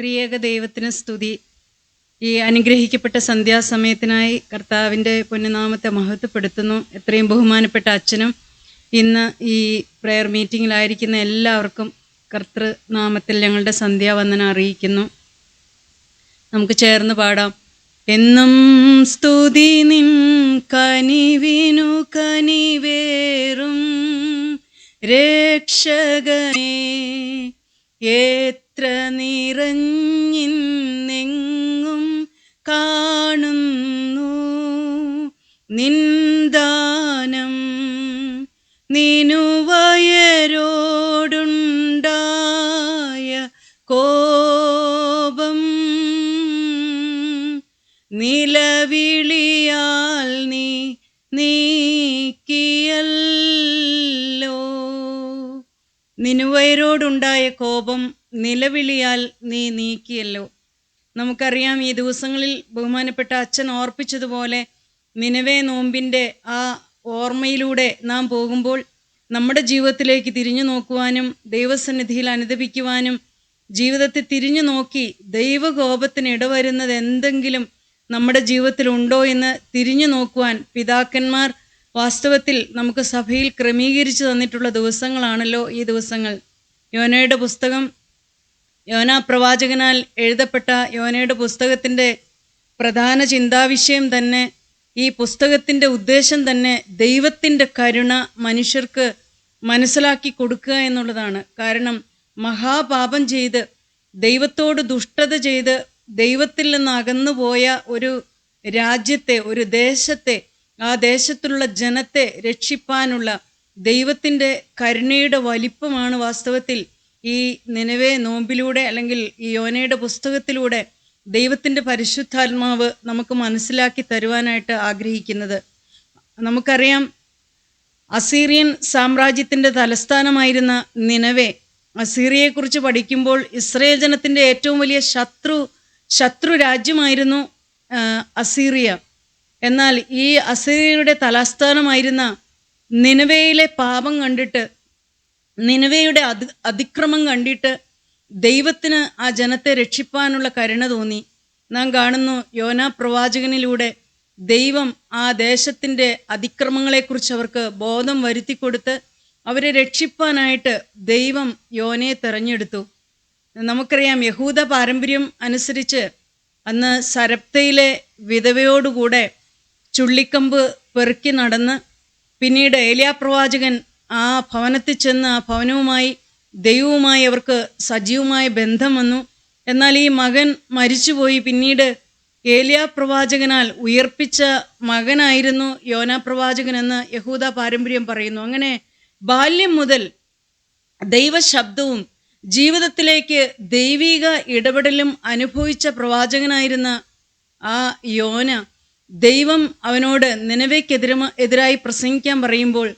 ത്രിയേക ദൈവത്തിന് സ്തുതി. ഈ അനുഗ്രഹിക്കപ്പെട്ട സന്ധ്യാസമയത്തിനായി കർത്താവിന്റെ പുണ്യനാമത്തെ മഹത്വപ്പെടുത്തുന്നു. എത്രയും ബഹുമാനപ്പെട്ട അച്ഛനും ഇന്ന് ഈ പ്രെയർ മീറ്റിങ്ങിലായിരിക്കുന്ന എല്ലാവർക്കും കർത്തൃനാമത്തിൽ ഞങ്ങളുടെ സന്ധ്യാവന്ദനം അറിയിക്കുന്നു. നമുക്ക് ചേർന്ന് പാടാം. എന്നും സ്തുതി നിൻ കനിവിനു കനിവേറും രക്ഷകനെ എത്ര നിറഞ്ഞിന്നെങ്ങും കോപം നിലവിളിയാൽ നീ നീക്കിയല്ലോ. നമുക്കറിയാം ഈ ദിവസങ്ങളിൽ ബഹുമാനപ്പെട്ട അച്ഛൻ ഓർപ്പിച്ചതുപോലെ നിലവേ നോമ്പിന്റെ ആ ഓർമ്മയിലൂടെ നാം പോകുമ്പോൾ നമ്മുടെ ജീവിതത്തിലേക്ക് തിരിഞ്ഞു നോക്കുവാനും ദൈവസന്നിധിയിൽ അനുദപിക്കുവാനും ജീവിതത്തെ തിരിഞ്ഞു നോക്കി ദൈവകോപത്തിന് ഇടവരുന്നത് എന്തെങ്കിലും നമ്മുടെ ജീവിതത്തിൽ ഉണ്ടോ എന്ന് തിരിഞ്ഞു നോക്കുവാൻ പിതാക്കന്മാർ വാസ്തവത്തിൽ നമുക്ക് സഭയിൽ ക്രമീകരിച്ചു തന്നിട്ടുള്ള ദിവസങ്ങളാണല്ലോ ഈ ദിവസങ്ങൾ. യോനയുടെ പുസ്തകം യോന പ്രവാചകനാൽ എഴുതപ്പെട്ട യോനയുടെ പുസ്തകത്തിന്റെ പ്രധാന ചിന്താവിഷയം തന്നെ ഈ പുസ്തകത്തിന്റെ ഉദ്ദേശം തന്നെ ദൈവത്തിന്റെ കരുണ മനുഷ്യർക്ക് മനസ്സിലാക്കി കൊടുക്കുക എന്നുള്ളതാണ്. കാരണം മഹാപാപം ചെയ്ത് ദൈവത്തോട് ദുഷ്ടത ചെയ്ത് ദൈവത്തിൽ നിന്ന് അകന്നുപോയ ഒരു രാജ്യത്തെ ഒരു ദേശത്തെ ആ ദേശത്തുള്ള ജനത്തെ രക്ഷിപ്പാനുള്ള ദൈവത്തിന്റെ കരുണയുടെ വലിപ്പമാണ് വാസ്തവത്തിൽ ഈ നിലവേ നോമ്പിലൂടെ അല്ലെങ്കിൽ ഈ യോനയുടെ പുസ്തകത്തിലൂടെ ദൈവത്തിന്റെ പരിശുദ്ധാത്മാവ് നമുക്ക് മനസ്സിലാക്കി തരുവാനായിട്ട് ആഗ്രഹിക്കുന്നത്. നമുക്കറിയാം അസീറിയൻ സാമ്രാജ്യത്തിന്റെ തലസ്ഥാനമായിരുന്ന നിനവേ അസീറിയയെക്കുറിച്ച് പഠിക്കുമ്പോൾ ഇസ്രയേൽ ജനത്തിന്റെ ഏറ്റവും വലിയ ശത്രു ശത്രു രാജ്യമായിരുന്നു അസീറിയ. എന്നാൽ ഈ അസീറിയയുടെ തലസ്ഥാനമായിരുന്ന നിനവയിലെ പാപം കണ്ടിട്ട് നിനവയുടെ അതി അതിക്രമം കണ്ടിട്ട് ദൈവത്തിന് ആ ജനത്തെ രക്ഷിപ്പാനുള്ള കരുണ തോന്നി. നാം കാണുന്നു യോനാ പ്രവാചകനിലൂടെ ദൈവം ആ ദേശത്തിന്റെ അതിക്രമങ്ങളെക്കുറിച്ച് അവർക്ക് ബോധം വരുത്തി കൊടുത്ത് അവരെ രക്ഷിപ്പാനായിട്ട് ദൈവം യോനയെ തെരഞ്ഞെടുത്തു. നമുക്കറിയാം യഹൂദ പാരമ്പര്യം അനുസരിച്ച് അന്ന് സരപ്തയിലെ വിധവയോടുകൂടെ ചുള്ളിക്കമ്പ് പെറുക്കി നടന്ന് പിന്നീട് ഏലിയാ പ്രവാചകൻ ആ ഭവനത്തിൽ ചെന്ന് ആ ഭവനവുമായി ദൈവവുമായി അവർക്ക് സജീവമായ ബന്ധം വന്നു. എന്നാൽ ഈ മകൻ മരിച്ചുപോയി. പിന്നീട് ഏലിയാ പ്രവാചകനാൽ ഉയർപ്പിച്ച മകനായിരുന്നു യോന പ്രവാചകൻ എന്ന് യഹൂദ പാരമ്പര്യം പറയുന്നു. അങ്ങനെ ബാല്യം മുതൽ ദൈവശബ്ദവും ജീവിതത്തിലേക്ക് ദൈവിക ഇടപെടലും അനുഭവിച്ച പ്രവാചകനായിരുന്ന ആ യോന ദൈവം അവനോട് നിലവേക്കെതിര എതിരായി പ്രസംഗിക്കാൻ പറയുമ്പോൾ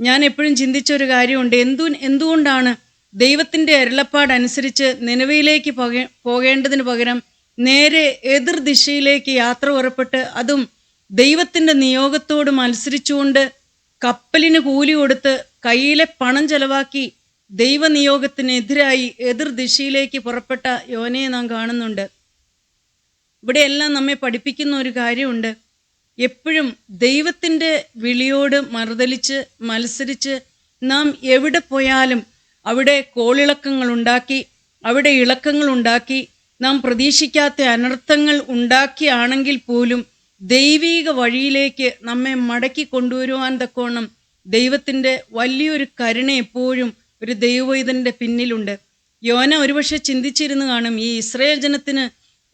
ഞാൻ എപ്പോഴും ചിന്തിച്ച ഒരു കാര്യമുണ്ട്. എന്തു എന്തുകൊണ്ടാണ് ദൈവത്തിന്റെ അരുളപ്പാടനുസരിച്ച് നിലവയിലേക്ക് പോകേ പോകേണ്ടതിന് പകരം നേരെ എതിർ ദിശയിലേക്ക് യാത്ര പുറപ്പെട്ട് അതും ദൈവത്തിന്റെ നിയോഗത്തോട് മത്സരിച്ചുകൊണ്ട് കപ്പലിന് കൂലി കൊടുത്ത് കയ്യിലെ പണം ചെലവാക്കി ദൈവനിയോഗത്തിനെതിരായി എതിർ ദിശയിലേക്ക് പുറപ്പെട്ട യോനയെ നാം കാണുന്നുണ്ട്. ഇവിടെയെല്ലാം നമ്മെ പഠിപ്പിക്കുന്ന ഒരു കാര്യമുണ്ട്. എപ്പോഴും ദൈവത്തിന്റെ വിളിയോട് മറുതലിച്ച് മത്സരിച്ച് നാം എവിടെ പോയാലും അവിടെ കോളിളക്കങ്ങൾ ഉണ്ടാക്കി അവിടെ ഇളക്കങ്ങൾ ഉണ്ടാക്കി നാം പ്രതീക്ഷിക്കാത്ത അനർത്ഥങ്ങൾ ഉണ്ടാക്കിയാണെങ്കിൽ പോലും ദൈവീക വഴിയിലേക്ക് നമ്മെ മടക്കി കൊണ്ടുവരുവാൻ തക്കോണം ദൈവത്തിന്റെ വലിയൊരു കരുണ എപ്പോഴും ഒരു ദൈവവൈതന്റെ പിന്നിലുണ്ട്. യോന ഒരുപക്ഷെ ചിന്തിച്ചിരുന്നു കാണും ഈ ഇസ്രയേൽ ജനത്തിന്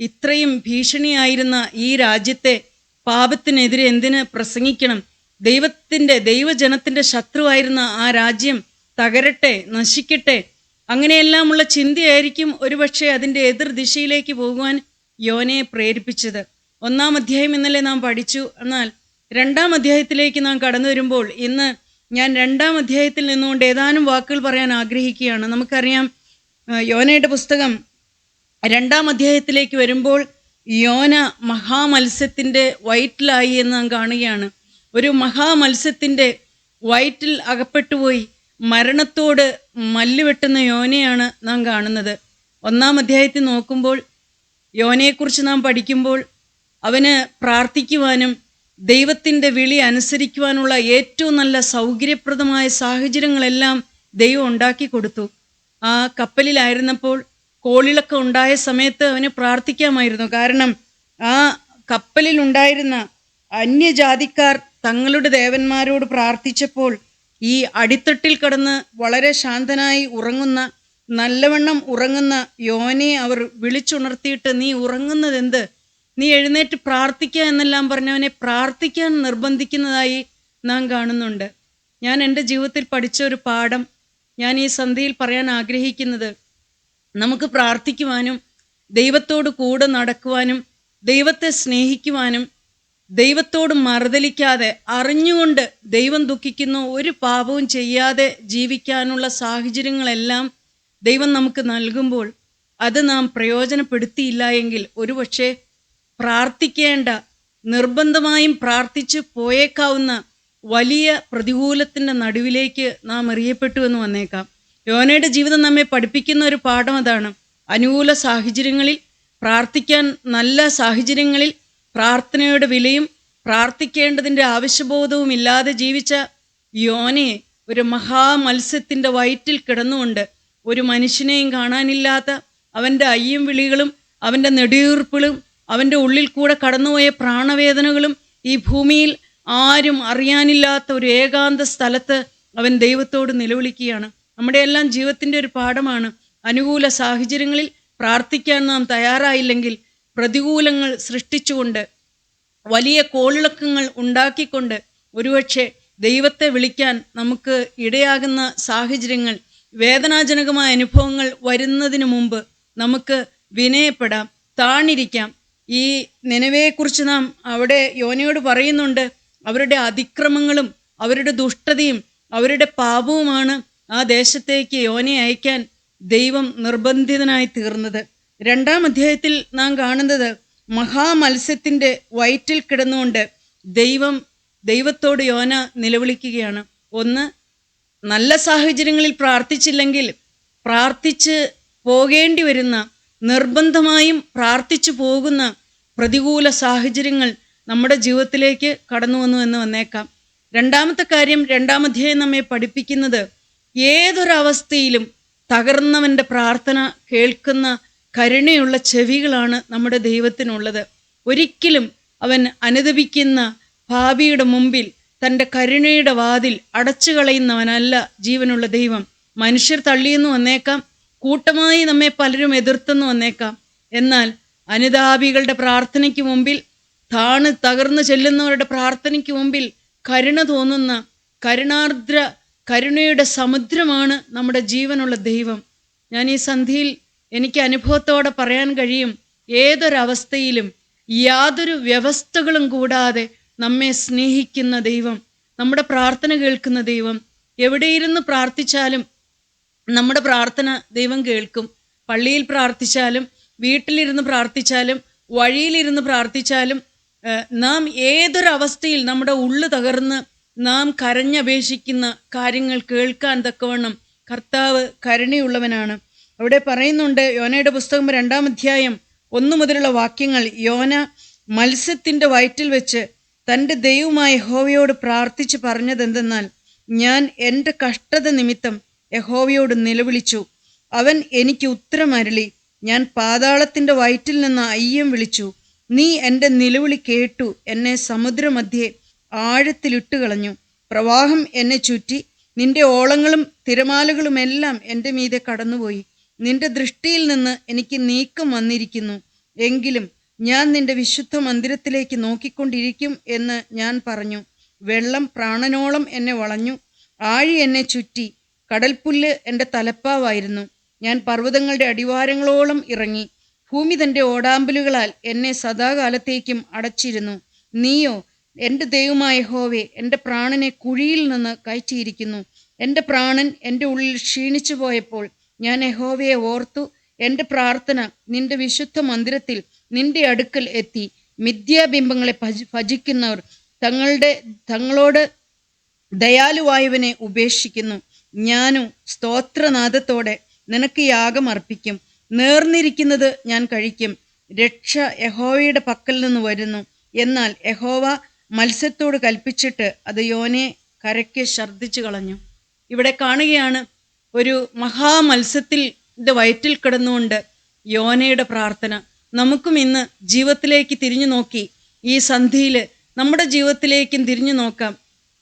ഇത്രയും ഭീഷണിയായിരുന്ന ഈ രാജ്യത്തെ പാപത്തിനെതിരെ എന്തിന് പ്രസംഗിക്കണം? ദൈവത്തിന്റെ ദൈവജനത്തിന്റെ ശത്രുവായിരുന്ന ആ രാജ്യം തകരട്ടെ നശിക്കട്ടെ? അങ്ങനെയെല്ലാമുള്ള ചിന്തയായിരിക്കും ഒരുപക്ഷെ അതിന്റെ എതിർ ദിശയിലേക്ക് പോകുവാൻ യോനയെ പ്രേരിപ്പിച്ചത്. ഒന്നാം അധ്യായം ഇന്നലെ നാം പഠിച്ചു. എന്നാൽ രണ്ടാം അധ്യായത്തിലേക്ക് നാം കടന്നു വരുമ്പോൾ ഇന്ന് ഞാൻ രണ്ടാം അധ്യായത്തിൽ നിന്നുകൊണ്ട് ഏതാനും വാക്കുകൾ പറയാൻ ആഗ്രഹിക്കുകയാണ്. നമുക്കറിയാം യോനയുടെ പുസ്തകം രണ്ടാം അധ്യായത്തിലേക്ക് വരുമ്പോൾ യോന മഹാമത്സ്യത്തിന്റെ വയറ്റിലായി എന്ന് നാം കാണുകയാണ്. ഒരു മഹാമത്സ്യത്തിന്റെ വയറ്റിൽ അകപ്പെട്ടുപോയി മരണത്തോട് മല്ലുവെട്ടുന്ന യോനയാണ് നാം കാണുന്നത്. ഒന്നാം അധ്യായത്തിൽ നോക്കുമ്പോൾ യോനയെക്കുറിച്ച് നാം പഠിക്കുമ്പോൾ അവന് പ്രാർത്ഥിക്കുവാനും ദൈവത്തിന്റെ വിളി അനുസരിക്കുവാനുള്ള ഏറ്റവും നല്ല സൗകര്യപ്രദമായ സാഹചര്യങ്ങളെല്ലാം ദൈവം ഉണ്ടാക്കി കൊടുത്തു. ആ കപ്പലിലായിരുന്നപ്പോൾ കോളിളക്കം ഉണ്ടായ സമയത്ത് അവന് പ്രാർത്ഥിക്കാമായിരുന്നു. കാരണം ആ കപ്പലിൽ ഉണ്ടായിരുന്ന അന്യജാതിക്കാർ തങ്ങളുടെ ദേവന്മാരോട് പ്രാർത്ഥിച്ചപ്പോൾ ഈ അടിത്തട്ടിൽ കടന്ന് വളരെ ശാന്തനായി ഉറങ്ങുന്ന നല്ലവണ്ണം ഉറങ്ങുന്ന യോനെ അവർ വിളിച്ചുണർത്തിയിട്ട് നീ ഉറങ്ങുന്നതെന്ത്? നീ എഴുന്നേറ്റ് പ്രാർത്ഥിക്കുക എന്നെല്ലാം പറഞ്ഞവനെ പ്രാർത്ഥിക്കാൻ നിർബന്ധിക്കുന്നതായി നാം കാണുന്നുണ്ട്. ഞാൻ എന്റെ ജീവിതത്തിൽ പഠിച്ച ഒരു പാഠം ഞാൻ ഈ സന്ധിയിൽ പറയാൻ ആഗ്രഹിക്കുന്നത് നമുക്ക് പ്രാർത്ഥിക്കുവാനും ദൈവത്തോട് കൂടെ നടക്കുവാനും ദൈവത്തെ സ്നേഹിക്കുവാനും ദൈവത്തോട് മറുതലിക്കാതെ അറിഞ്ഞുകൊണ്ട് ദൈവം ദുഃഖിക്കുന്ന ഒരു പാപവും ചെയ്യാതെ ജീവിക്കാനുള്ള സാഹചര്യങ്ങളെല്ലാം ദൈവം നമുക്ക് നൽകുമ്പോൾ അത് നാം പ്രയോജനപ്പെടുത്തിയില്ല എങ്കിൽ ഒരുപക്ഷെ പ്രാർത്ഥിക്കേണ്ട നിർബന്ധമായും പ്രാർത്ഥിച്ച് പോയേക്കാവുന്ന വലിയ പ്രതികൂലത്തിന്റെ നടുവിലേക്ക് നാം എറിയപ്പെട്ടു എന്ന് വന്നേക്കാം. യോനയുടെ ജീവിതം നമ്മെ പഠിപ്പിക്കുന്ന ഒരു പാഠം അതാണ്. അനുകൂല സാഹചര്യങ്ങളിൽ പ്രാർത്ഥിക്കാൻ നല്ല സാഹചര്യങ്ങളിൽ പ്രാർത്ഥനയുടെ വിലയും പ്രാർത്ഥിക്കേണ്ടതിന്റെ ആവശ്യബോധവും ഇല്ലാതെ ജീവിച്ച യോനയെ ഒരു മഹാമത്സ്യത്തിന്റെ വയറ്റിൽ കിടന്നുകൊണ്ട് ഒരു മനുഷ്യനെയും കാണാനില്ലാത്ത അവന്റെ അയ്യം വിളികളും അവന്റെ നെടിയുറുപ്പുകളും അവന്റെ ഉള്ളിൽ കൂടെ കടന്നുപോയ പ്രാണവേദനകളും ഈ ഭൂമിയിൽ ആരും അറിയാനില്ലാത്ത ഒരു ഏകാന്ത സ്ഥലത്ത് അവൻ ദൈവത്തോട് നിലവിളിക്കുകയാണ്. നമ്മുടെ എല്ലാം ജീവിതത്തിന്റെ ഒരു പാഠമാണ്. അനുകൂല സാഹചര്യങ്ങളിൽ പ്രാർത്ഥിക്കാൻ നാം തയ്യാറായില്ലെങ്കിൽ പ്രതികൂലങ്ങൾ സൃഷ്ടിച്ചുകൊണ്ട് വലിയ കോളിളക്കങ്ങൾ ഉണ്ടാക്കിക്കൊണ്ട് ഒരുപക്ഷെ ദൈവത്തെ വിളിക്കാൻ നമുക്ക് ഇടയാകുന്ന സാഹചര്യങ്ങൾ വേദനാജനകമായ അനുഭവങ്ങൾ വരുന്നതിന് മുമ്പ് നമുക്ക് വിനയപ്പെടാം താണിരിക്കാം. ഈ നിലവയെക്കുറിച്ച് നാം അവിടെ യോനയോട് പറയുന്നുണ്ട്. അവരുടെ അതിക്രമങ്ങളും അവരുടെ ദുഷ്ടതയും അവരുടെ പാപവുമാണ് ആ ദേശത്തേക്ക് യോനെ അയക്കാൻ ദൈവം നിർബന്ധിതനായി തീർന്നത്. രണ്ടാം അധ്യായത്തിൽ നാം കാണുന്നത് മഹാമത്സ്യത്തിന്റെ വയറ്റിൽ കിടന്നുകൊണ്ട് ദൈവം ദൈവത്തോട് യോന നിലവിളിക്കുകയാണ്. ഒന്ന് നല്ല സാഹചര്യങ്ങളിൽ പ്രാർത്ഥിച്ചില്ലെങ്കിൽ പ്രാർത്ഥിച്ച് പോകേണ്ടി വരുന്ന നിർബന്ധമായും പ്രാർത്ഥിച്ചു പോകുന്ന പ്രതികൂല സാഹചര്യങ്ങൾ നമ്മുടെ ജീവിതത്തിലേക്ക് കടന്നു വന്നു എന്ന് വന്നേക്കാം. രണ്ടാമത്തെ കാര്യം രണ്ടാമധ്യായം നമ്മെ പഠിപ്പിക്കുന്നത് ഏതൊരവസ്ഥയിലും തകർന്നവന്റെ പ്രാർത്ഥന കേൾക്കുന്ന കരുണയുള്ള ചെവികളാണ് നമ്മുടെ ദൈവത്തിനുള്ളത്. ഒരിക്കലും അവൻ അനുദപിക്കുന്ന ഭാവിയുടെ മുമ്പിൽ തന്റെ കരുണയുടെ വാതിൽ അടച്ചു കളയുന്നവനല്ല ജീവനുള്ള ദൈവം. മനുഷ്യർ തള്ളിയെന്ന് വന്നേക്കാം കൂട്ടമായി നമ്മെ പലരും എതിർത്തെന്ന് വന്നേക്കാം. എന്നാൽ അനുതാപികളുടെ പ്രാർത്ഥനയ്ക്ക് മുമ്പിൽ താണ് തകർന്നു ചെല്ലുന്നവരുടെ പ്രാർത്ഥനയ്ക്ക് മുമ്പിൽ കരുണ തോന്നുന്ന കരുണാർദ്ര കരുണയുടെ സമുദ്രമാണ് നമ്മുടെ ജീവനുള്ള ദൈവം. ഞാൻ ഈ സന്ധിയിൽ എനിക്ക് അനുഭവത്തോടെ പറയാൻ കഴിയും ഏതൊരവസ്ഥയിലും യാതൊരു വ്യവസ്ഥകളും കൂടാതെ നമ്മെ സ്നേഹിക്കുന്ന ദൈവം നമ്മുടെ പ്രാർത്ഥന കേൾക്കുന്ന ദൈവം എവിടെയിരുന്ന് പ്രാർത്ഥിച്ചാലും നമ്മുടെ പ്രാർത്ഥന ദൈവം കേൾക്കും. പള്ളിയിൽ പ്രാർത്ഥിച്ചാലും വീട്ടിലിരുന്ന് പ്രാർത്ഥിച്ചാലും വഴിയിലിരുന്ന് പ്രാർത്ഥിച്ചാലും നാം ഏതൊരവസ്ഥയിൽ നമ്മുടെ ഉള്ളു തകർന്ന് നാം കരഞ്ഞപേക്ഷിക്കുന്ന കാര്യങ്ങൾ കേൾക്കാൻ തക്കവണ്ണം കർത്താവ് കരുണയുള്ളവനാണ്. അവിടെ പറയുന്നുണ്ട് യോനയുടെ പുസ്തകം രണ്ടാം അധ്യായം ഒന്നു മുതലുള്ള വാക്യങ്ങൾ യോന മത്സ്യത്തിന്റെ വയറ്റിൽ വെച്ച് തന്റെ ദൈവമായ യഹോവയോട് പ്രാർത്ഥിച്ച് പറഞ്ഞതെന്തെന്നാൽ ഞാൻ എന്റെ കഷ്ടത നിമിത്തം യഹോവയോട് നിലവിളിച്ചു. അവൻ എനിക്ക് ഉത്തരമരളി ഞാൻ പാതാളത്തിന്റെ വയറ്റിൽ നിന്ന് അയ്യം വിളിച്ചു. നീ എന്റെ നിലവിളി കേട്ടു എന്നെ സമുദ്രമധ്യേ ആഴത്തിലിട്ട് കളഞ്ഞു പ്രവാഹം എന്നെ ചുറ്റി. നിന്റെ ഓളങ്ങളും തിരമാലകളുമെല്ലാം എന്റെ മീതെ കടന്നുപോയി. നിന്റെ ദൃഷ്ടിയിൽ നിന്ന് എനിക്ക് നീക്കം വന്നിരിക്കുന്നു. എങ്കിലും ഞാൻ നിന്റെ വിശുദ്ധ മന്ദിരത്തിലേക്ക് നോക്കിക്കൊണ്ടിരിക്കും എന്ന് ഞാൻ പറഞ്ഞു. വെള്ളം പ്രാണനോളം എന്നെ വളഞ്ഞു. ആഴി എന്നെ ചുറ്റി. കടൽപ്പുല്ല് എന്റെ തലപ്പാവായിരുന്നു. ഞാൻ പർവതങ്ങളുടെ അടിവാരങ്ങളോളം ഇറങ്ങി. ഭൂമി തന്റെ ഓടാമ്പലുകളാൽ എന്നെ സദാകാലത്തേക്കും അടച്ചിരുന്നു. നീയോ എന്റെ ദൈവമായ ഹോവെ എന്റെ പ്രാണനെ കുഴിയിൽ നിന്ന് കയറ്റിയിരിക്കുന്നു. എന്റെ പ്രാണൻ എന്റെ ഉള്ളിൽ ക്ഷീണിച്ചു പോയപ്പോൾ ഞാൻ യഹോവയെ ഓർത്തു എന്റെ പ്രാർത്ഥന നിന്റെ വിശുദ്ധ മന്ദിരത്തിൽ നിന്റെ അടുക്കൽ എത്തി. മിഥ്യാബിംബങ്ങളെ ഭജ ഭജിക്കുന്നവർ തങ്ങളുടെ തങ്ങളോട് ദയാലുവായവനെ ഉപേക്ഷിക്കുന്നു. ഞാനും സ്തോത്രനാദത്തോടെ നിനക്ക് യാഗം അർപ്പിക്കും. നേർന്നിരിക്കുന്നത് ഞാൻ കഴിക്കും. രക്ഷ യഹോവയുടെ പക്കൽ നിന്ന് വരുന്നു. എന്നാൽ യഹോവ മത്സ്യത്തോട് കൽപ്പിച്ചിട്ട് അത് യോനെ കരയ്ക്ക് ഛർദ്ദിച്ചു കളഞ്ഞു. ഇവിടെ കാണുകയാണ് ഒരു മഹാമത്സ്യത്തിന്റെ വയറ്റിൽ കിടന്നുകൊണ്ട് യോനയുടെ പ്രാർത്ഥന. നമുക്കും ഇന്ന് ജീവിതത്തിലേക്ക് തിരിഞ്ഞു നോക്കി ഈ സന്ധിയിൽ നമ്മുടെ ജീവിതത്തിലേക്കും തിരിഞ്ഞു നോക്കാം.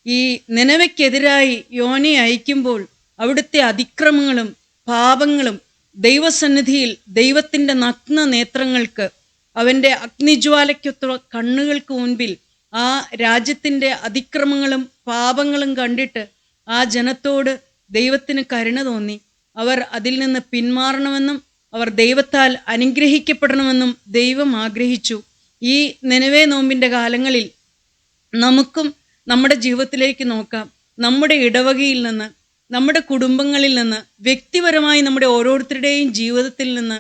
ഈ നിലവയ്ക്കെതിരായി യോനെ അയക്കുമ്പോൾ അവിടുത്തെ അതിക്രമങ്ങളും പാപങ്ങളും ദൈവസന്നിധിയിൽ ദൈവത്തിന്റെ നഗ്ന നേത്രങ്ങൾക്ക് അവന്റെ അഗ്നിജ്വാലയ്ക്കൊത്ത കണ്ണുകൾക്ക് മുൻപിൽ ആ രാജ്യത്തിന്റെ അതിക്രമങ്ങളും പാപങ്ങളും കണ്ടിട്ട് ആ ജനത്തോട് ദൈവത്തിന് കരുണ തോന്നി. അവർ അതിൽ നിന്ന് പിന്മാറണമെന്നും അവർ ദൈവത്താൽ അനുഗ്രഹിക്കപ്പെടണമെന്നും ദൈവം ആഗ്രഹിച്ചു. ഈ നിലവേ നോമ്പിന്റെ കാലങ്ങളിൽ നമുക്കും നമ്മുടെ ജീവിതത്തിലേക്ക് നോക്കാം. നമ്മുടെ ഇടവകയിൽ നിന്ന് നമ്മുടെ കുടുംബങ്ങളിൽ നിന്ന് വ്യക്തിപരമായി നമ്മുടെ ഓരോരുത്തരുടെയും ജീവിതത്തിൽ നിന്ന്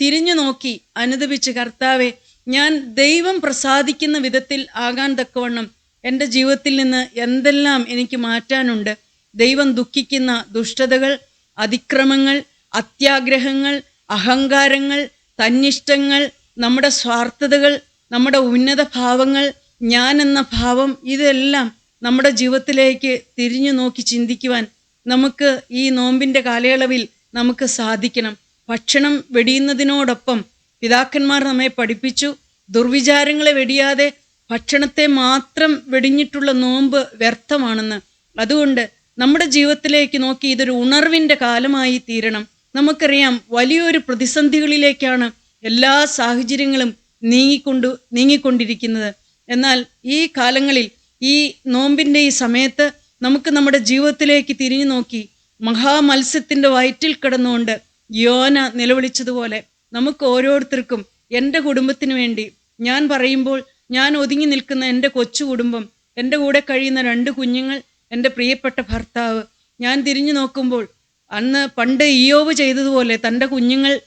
തിരിഞ്ഞു നോക്കി അനുദപിച്ച് കർത്താവെ ഞാൻ ദൈവം പ്രസാദിക്കുന്ന വിധത്തിൽ ആകാൻ തക്കവണ്ണം എന്റെ ജീവിതത്തിൽ നിന്ന് എന്തെല്ലാം എനിക്ക് മാറ്റാനുണ്ട് ദൈവം ദുഃഖിക്കുന്ന ദുഷ്ടതകൾ അതിക്രമങ്ങൾ അത്യാഗ്രഹങ്ങൾ അഹങ്കാരങ്ങൾ തന്നിഷ്ടങ്ങൾ നമ്മുടെ സ്വാർത്ഥതകൾ നമ്മുടെ ഉന്നത ഭാവങ്ങൾ ഞാൻ എന്ന ഭാവം ഇതെല്ലാം നമ്മുടെ ജീവിതത്തിലേക്ക് തിരിഞ്ഞു നോക്കി ചിന്തിക്കുവാൻ നമുക്ക് ഈ നോമ്പിന്റെ കാലയളവിൽ നമുക്ക് സാധിക്കണം. ഭക്ഷണം വെടിയുന്നതിനോടൊപ്പം പിതാക്കന്മാർ നമ്മെ പഠിപ്പിച്ചു. ദുർവിചാരങ്ങളെ വെടിയാതെ ഭക്ഷണത്തെ മാത്രം വെടിഞ്ഞിട്ടുള്ള നോമ്പ് വ്യർത്ഥമാണെന്ന്. അതുകൊണ്ട് നമ്മുടെ ജീവിതത്തിലേക്ക് നോക്കി ഇതൊരു ഉണർവിന്റെ കാലമായി തീരണം. നമുക്കറിയാം വലിയൊരു പ്രതിസന്ധികളിലേക്കാണ് എല്ലാ സാഹചര്യങ്ങളും നീങ്ങിക്കൊണ്ടു നീങ്ങിക്കൊണ്ടിരിക്കുന്നത്. എന്നാൽ ഈ കാലങ്ങളിൽ ഈ നോമ്പിന്റെ ഈ സമയത്ത് നമുക്ക് നമ്മുടെ ജീവിതത്തിലേക്ക് തിരിഞ്ഞു നോക്കി മഹാമത്സ്യത്തിന്റെ വയറ്റിൽ കിടന്നുകൊണ്ട് യോന നിലവിളിച്ചതുപോലെ നമുക്ക് ഓരോരുത്തർക്കും എന്റെ കുടുംബത്തിന് വേണ്ടി ഞാൻ പറയുമ്പോൾ ഞാൻ ഒതുങ്ങി നിൽക്കുന്ന എന്റെ കൊച്ചു കുടുംബം എന്റെ കൂടെ കഴിയുന്ന രണ്ട് കുഞ്ഞുങ്ങൾ എന്റെ പ്രിയപ്പെട്ട ഭർത്താവ്. ഞാൻ തിരിഞ്ഞു നോക്കുമ്പോൾ അന്ന് പണ്ട് ഇയോവ് ചെയ്തതുപോലെ തന്റെ കുഞ്ഞുങ്ങൾ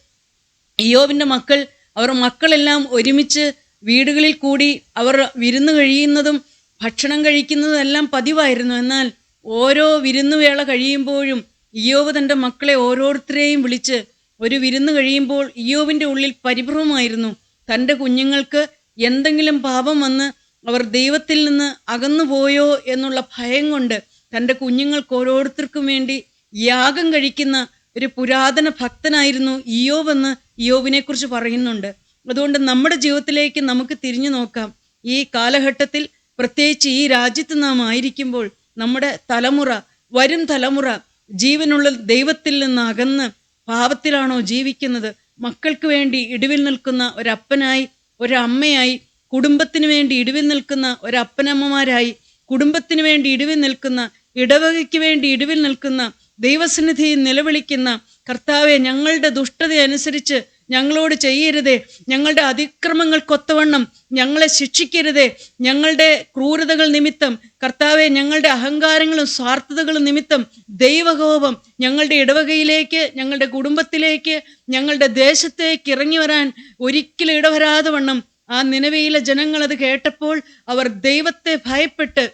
ഇയോവിന്റെ മക്കൾ അവർ മക്കളെല്ലാം ഒരുമിച്ച് വീടുകളിൽ കൂടി അവർ വിരുന്ന് കഴിയുന്നതും ഭക്ഷണം കഴിക്കുന്നതും എല്ലാം പതിവായിരുന്നു. എന്നാൽ ഓരോ വിരുന്നുവേള കഴിയുമ്പോഴും ഇയോവ് തന്റെ മക്കളെ ഓരോരുത്തരെയും വിളിച്ച് ഒരു വിരുന്ന് കഴിയുമ്പോൾ ഇയോവിന്റെ ഉള്ളിൽ പരിഭ്രമമായിരുന്നു. തന്റെ കുഞ്ഞുങ്ങൾക്ക് എന്തെങ്കിലും പാപം വന്ന് അവർ ദൈവത്തിൽ നിന്ന് അകന്നുപോയോ എന്നുള്ള ഭയം കൊണ്ട് തന്റെ കുഞ്ഞുങ്ങൾക്ക് ഓരോരുത്തർക്കും വേണ്ടി യാഗം കഴിക്കുന്ന ഒരു പുരാതന ഭക്തനായിരുന്നു ഇയോവ് എന്ന് ഇയോവിനെ കുറിച്ച് പറയുന്നുണ്ട്. അതുകൊണ്ട് നമ്മുടെ ജീവിതത്തിലേക്ക് നമുക്ക് തിരിഞ്ഞു നോക്കാം. ഈ കാലഘട്ടത്തിൽ പ്രത്യേകിച്ച് ഈ രാജ്യത്ത് നാം ആയിരിക്കുമ്പോൾ നമ്മുടെ തലമുറ വരും തലമുറ ജീവനുള്ള ദൈവത്തിൽ നിന്ന് അകന്ന് പാപത്തിലാണോ ജീവിക്കുന്നത്? മക്കൾക്ക് വേണ്ടി ഇടിവിൽ നിൽക്കുന്ന ഒരപ്പനായി ഒരമ്മയായി കുടുംബത്തിന് വേണ്ടി ഇടിവിൽ നിൽക്കുന്ന ഒരപ്പനമ്മമാരായി കുടുംബത്തിന് വേണ്ടി ഇടിവിൽ നിൽക്കുന്ന ഇടവകയ്ക്ക് വേണ്ടി ഇടിവിൽ നിൽക്കുന്ന ദൈവസന്നിധിയിൽ നിലവിളിക്കുന്ന കർത്താവെ ഞങ്ങളുടെ ദുഷ്ടത അനുസരിച്ച് ഞങ്ങളോട് ചെയ്യരുതേ. ഞങ്ങളുടെ അതിക്രമങ്ങൾക്കൊത്തവണ്ണം ഞങ്ങളെ ശിക്ഷിക്കരുതേ. ഞങ്ങളുടെ ക്രൂരതകൾ നിമിത്തം കർത്താവെ ഞങ്ങളുടെ അഹങ്കാരങ്ങളും സ്വാർത്ഥതകളും നിമിത്തം ദൈവകോപം ഞങ്ങളുടെ ഇടവകയിലേക്ക് ഞങ്ങളുടെ കുടുംബത്തിലേക്ക് ഞങ്ങളുടെ ദേശത്തേക്ക് ഇറങ്ങി വരാൻ ഒരിക്കലും ഇടവരാതെ വണ്ണം ആ നിലവിയിലെ ജനങ്ങൾ അത് കേട്ടപ്പോൾ അവർ ദൈവത്തെ ഭയപ്പെട്ട്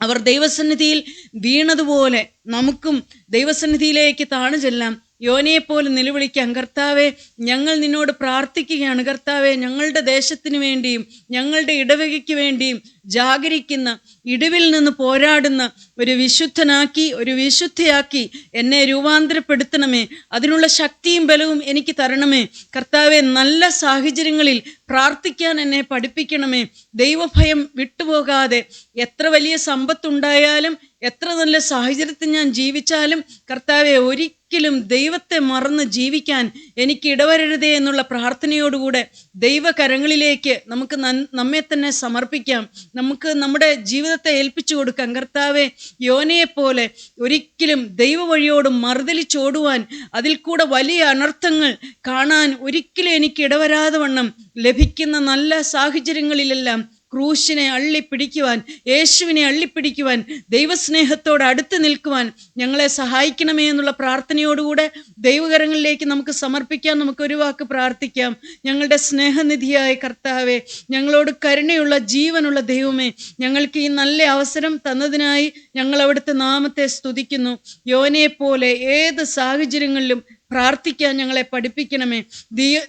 അവർ ദൈവസന്നിധിയിൽ വീണതുപോലെ നമുക്കും ദൈവസന്നിധിയിലേക്ക് താണു ചെല്ലാം. യോനയെപ്പോലെ നിലവിളിക്കാൻ കർത്താവെ ഞങ്ങൾ നിന്നോട് പ്രാർത്ഥിക്കുകയാണ്. കർത്താവെ ഞങ്ങളുടെ ദേശത്തിന് വേണ്ടിയും ഞങ്ങളുടെ ഇടവകയ്ക്ക് വേണ്ടിയും ജാഗരിക്കുന്ന ഇടിവിൽ നിന്ന് പോരാടുന്ന ഒരു വിശുദ്ധനാക്കി ഒരു വിശുദ്ധയാക്കി എന്നെ രൂപാന്തരപ്പെടുത്തണമേ. അതിനുള്ള ശക്തിയും ബലവും എനിക്ക് തരണമേ. കർത്താവെ നല്ല സാഹചര്യങ്ങളിൽ പ്രാർത്ഥിക്കാൻ എന്നെ പഠിപ്പിക്കണമേ. ദൈവഭയം വിട്ടുപോകാതെ എത്ര വലിയ സമ്പത്തുണ്ടായാലും എത്ര നല്ല സാഹചര്യത്തിൽ ഞാൻ ജീവിച്ചാലും കർത്താവെ ഒരിക്കലും ദൈവത്തെ മറന്ന് ജീവിക്കാൻ എനിക്ക് ഇടവരരുതേ എന്നുള്ള പ്രാർത്ഥനയോടുകൂടെ ദൈവകരങ്ങളിലേക്ക് നമുക്ക് നമ്മെ തന്നെ സമർപ്പിക്കാം. നമുക്ക് നമ്മുടെ ജീവിതത്തെ ഏൽപ്പിച്ചു കൊടുക്കാം. കർത്താവെ യോനയെപ്പോലെ ഒരിക്കലും ദൈവ വഴിയോട് മറുതലിച്ചോടുവാൻ അതിൽ കൂടെ വലിയ അനർത്ഥങ്ങൾ കാണാൻ ഒരിക്കലും എനിക്ക് ഇടവരാതെ വണ്ണം ലഭിക്കുന്ന നല്ല സാഹചര്യങ്ങളിലെല്ലാം ക്രൂശിനെ അള്ളിപ്പിടിക്കുവാൻ യേശുവിനെ അള്ളിപ്പിടിക്കുവാൻ ദൈവസ്നേഹത്തോട് അടുത്ത് നിൽക്കുവാൻ ഞങ്ങളെ സഹായിക്കണമേ എന്നുള്ള പ്രാർത്ഥനയോടുകൂടെ ദൈവകരങ്ങളിലേക്ക് നമുക്ക് സമർപ്പിക്കാം നമുക്ക് ഒരു വാക്ക് പ്രാർത്ഥിക്കാം. ഞങ്ങളുടെ സ്നേഹനിധിയായ കർത്താവെ ഞങ്ങളോട് കരുണയുള്ള ജീവനുള്ള ദൈവമേ ഞങ്ങൾക്ക് ഈ നല്ല അവസരം തന്നതിനായി ഞങ്ങൾ അവിടുത്തെ നാമത്തെ സ്തുതിക്കുന്നു. യോനെ പോലെ ഏത് സാഹചര്യങ്ങളിലും പ്രാർത്ഥിക്കാൻ ഞങ്ങളെ പഠിപ്പിക്കണമേ.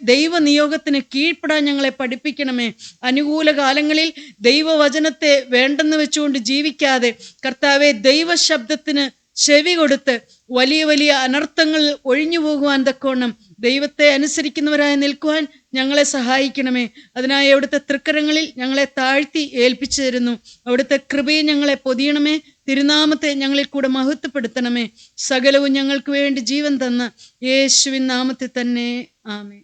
ദൈവ നിയോഗത്തിന് കീഴ്പ്പെടാൻ ഞങ്ങളെ പഠിപ്പിക്കണമേ. അനുകൂല കാലങ്ങളിൽ ദൈവവചനത്തെ വേണ്ടെന്ന് വെച്ചുകൊണ്ട് ജീവിക്കാതെ കർത്താവെ ദൈവശബ്ദത്തിന് ചെവി കൊടുത്ത് വലിയ വലിയ അനർത്ഥങ്ങൾ ഒഴിഞ്ഞു പോകുവാൻ തക്കോണം ദൈവത്തെ അനുസരിക്കുന്നവരായി നിൽക്കുവാൻ ഞങ്ങളെ സഹായിക്കണമേ. അതിനായി അവിടുത്തെ തൃക്കരങ്ങളിൽ ഞങ്ങളെ താഴ്ത്തി ഏൽപ്പിച്ചു തരുന്നു. അവിടുത്തെ കൃപയെ ഞങ്ങളെ പൊതിയണമേ. തിരുനാമത്തെ ഞങ്ങളിൽ കൂടെ മഹത്വപ്പെടുത്തണമേ. സകലവും ഞങ്ങൾക്ക് വേണ്ടി ജീവൻ തന്ന യേശുവിൻ നാമത്തെ തന്നെ. ആമേ